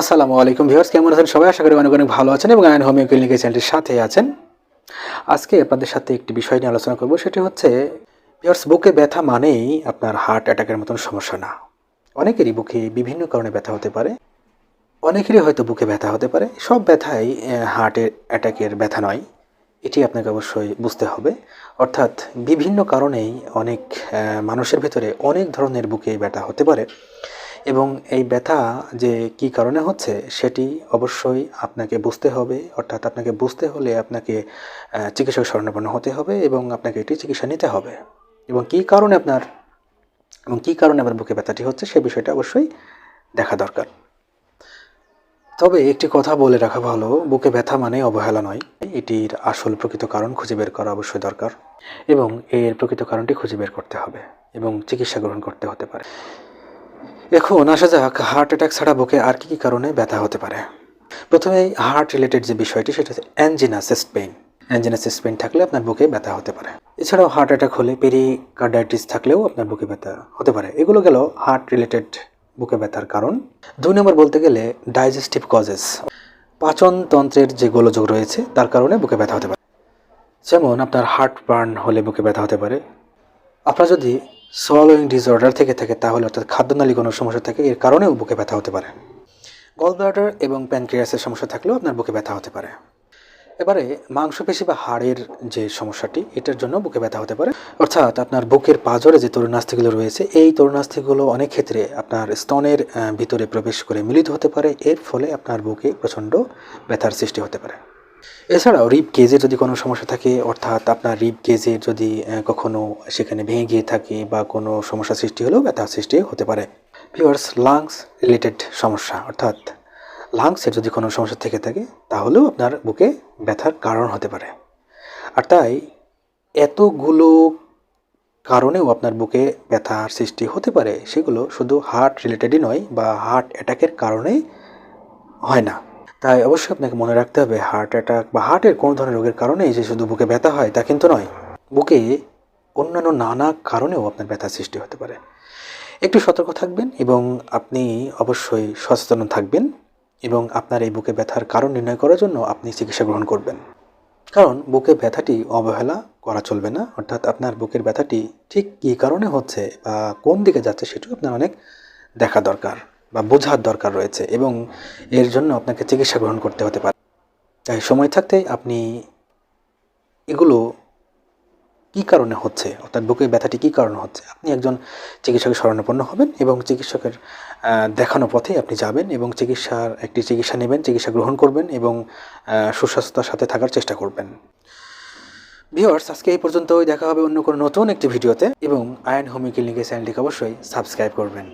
আসসালামু আলাইকুম ভিউয়ার্স, কেমন আছেন সবাই? আশা করি অনেক অনেক ভালো আছেন এবং আয়ন হোমিও ক্লিনিকের চ্যানেলটির সাথে আছেন। আজকে আপনাদের সাথে একটি বিষয় নিয়ে আলোচনা করব, সেটি হচ্ছে, ভিউয়ার্স, বুকে ব্যথা মানেই আপনার হার্ট অ্যাটাকের মতন সমস্যা না। অনেকেরই বুকে বিভিন্ন কারণে ব্যথা হতে পারে, অনেকেরই হয়তো বুকে ব্যথা হতে পারে। সব ব্যথাই হার্টের অ্যাটাকের ব্যথা নয়, এটি আপনাকে অবশ্যই বুঝতে হবে। অর্থাৎ বিভিন্ন কারণেই অনেক মানুষের ভিতরে অনেক ধরনের বুকে ব্যথা হতে পারে। এবং এই ব্যথা যে কি কারণে হচ্ছে, সেটি অবশ্যই আপনাকে বুঝতে হবে। অর্থাৎ আপনাকে বুঝতে হলে আপনাকে চিকিৎসক শরণাপন্ন হতে হবে এবং আপনাকে এটি চিকিৎসা নিতে হবে। এবং কি কারণে আপনার, এবং কী কারণে আপনার বুকে ব্যথাটি হচ্ছে, সে বিষয়টা অবশ্যই দেখা দরকার। তবে একটি কথা বলে রাখা ভালো, বুকে ব্যথা মানে অবহেলা নয়। এটির আসল প্রকৃত কারণ খুঁজে বের করা অবশ্যই দরকার এবং এর প্রকৃত কারণটি খুঁজে বের করতে হবে এবং চিকিৎসা গ্রহণ করতে হতে পারে। এখন আসা যাক হার্ট অ্যাটাক ছাড়া বুকে আর কি কি কারণে ব্যথা হতে পারে। প্রথমে হার্ট রিলেটেড যে বিষয়টি, সেটা হচ্ছে অ্যাঞ্জিনা পেইন অ্যাঞ্জিনা পেইন থাকলে আপনার বুকে ব্যথা হতে পারে। এছাড়াও হার্ট অ্যাটাক হলে পেরিকার্ডাইটিস থাকলেও আপনার বুকে ব্যথা হতে পারে। এগুলো গেল হার্ট রিলেটেড বুকে ব্যথার কারণ। দুই নম্বর বলতে গেলে ডাইজেস্টিভ কজেস পাচন তন্ত্রের যে গোলযোগ রয়েছে, তার কারণে বুকে ব্যথা হতে পারে। যেমন আপনার হার্ট বার্ন হলে বুকে ব্যথা হতে পারে। আপনার যদি সোয়ালোয়িং ডিসঅর্ডার থেকে থাকে, তাহলে অর্থাৎ খাদ্যনালী কোনো সমস্যা থাকে, এর কারণেও বুকে ব্যথা হতে পারে। গল ব্লাডার এবং প্যানক্রিয়াসের সমস্যা থাকলেও আপনার বুকে ব্যথা হতে পারে। এবারে মাংসপেশি বা হাড়ের যে সমস্যাটি, এটার জন্য বুকে ব্যথা হতে পারে। অর্থাৎ আপনার বুকের পাজরে যে তরুণাস্থিগুলো রয়েছে, এই তরুণাস্থিগুলো অনেক ক্ষেত্রে আপনার স্তনের ভিতরে প্রবেশ করে মিলিত হতে পারে। এর ফলে আপনার বুকে প্রচণ্ড ব্যথার সৃষ্টি হতে পারে। এছাড়াও রিপ কেজের যদি কোনো সমস্যা থাকে, অর্থাৎ আপনার রিপ কেজের যদি কখনো সেখানে ভেঙে গিয়ে থাকে বা কোনো সমস্যা সৃষ্টি হলেও ব্যথা সৃষ্টি হতে পারে। পিওর্স লাংস রিলেটেড সমস্যা, অর্থাৎ লাংসের যদি কোনো সমস্যা থেকে থাকে, তাহলেও আপনার বুকে ব্যথার কারণ হতে পারে। আর তাই এতগুলো কারণেও আপনার বুকে ব্যথার সৃষ্টি হতে পারে, সেগুলো শুধু হার্ট রিলেটেডই নয় বা হার্ট অ্যাটাকের কারণে হয় না। তাই অবশ্যই আপনাকে মনে রাখতে হবে হার্ট অ্যাটাক বা হার্টের কোনো ধরনের রোগের কারণেই যে শুধু বুকে ব্যথা হয় তা কিন্তু নয়, বুকে অন্যান্য নানা কারণেও আপনার ব্যথা সৃষ্টি হতে পারে। একটু সতর্ক থাকবেন এবং আপনি অবশ্যই সচেতন থাকবেন এবং আপনার এই বুকে ব্যথার কারণ নির্ণয় করার জন্য আপনি চিকিৎসা গ্রহণ করবেন। কারণ বুকে ব্যথাটি অবহেলা করা চলবে না, অর্থাৎ আপনার বুকের ব্যথাটি ঠিক কী কারণে হচ্ছে বা কোন দিকে যাচ্ছে সেটিও আপনার অনেক দেখা দরকার। বা বোঝার দরকার রয়েছে এবং এর জন্য আপনাকে চিকিৎসা গ্রহণ করতে হতে পারে। তাই সময় থাকতে আপনি এগুলো কী কারণে হচ্ছে? অর্থাৎ বুকের ব্যথাটি কী কারণে হচ্ছে? আপনি একজন চিকিৎসকের শরণাপন্ন হবেন এবং চিকিৎসকের দেখানো পথে আপনি যাবেন এবং চিকিৎসার একটি চিকিৎসা নেবেন, চিকিৎসা গ্রহণ করবেন এবং সুস্বাস্থ্যতার সাথে থাকার চেষ্টা করবেন। ভিওয়ার্স আজকে এই পর্যন্তই। দেখা হবে অন্য কোনো নতুন একটি ভিডিওতে এবং আয়ন হোমিও ক্লিনিকের চ্যানেলটিকে অবশ্যই সাবস্ক্রাইব করবেন।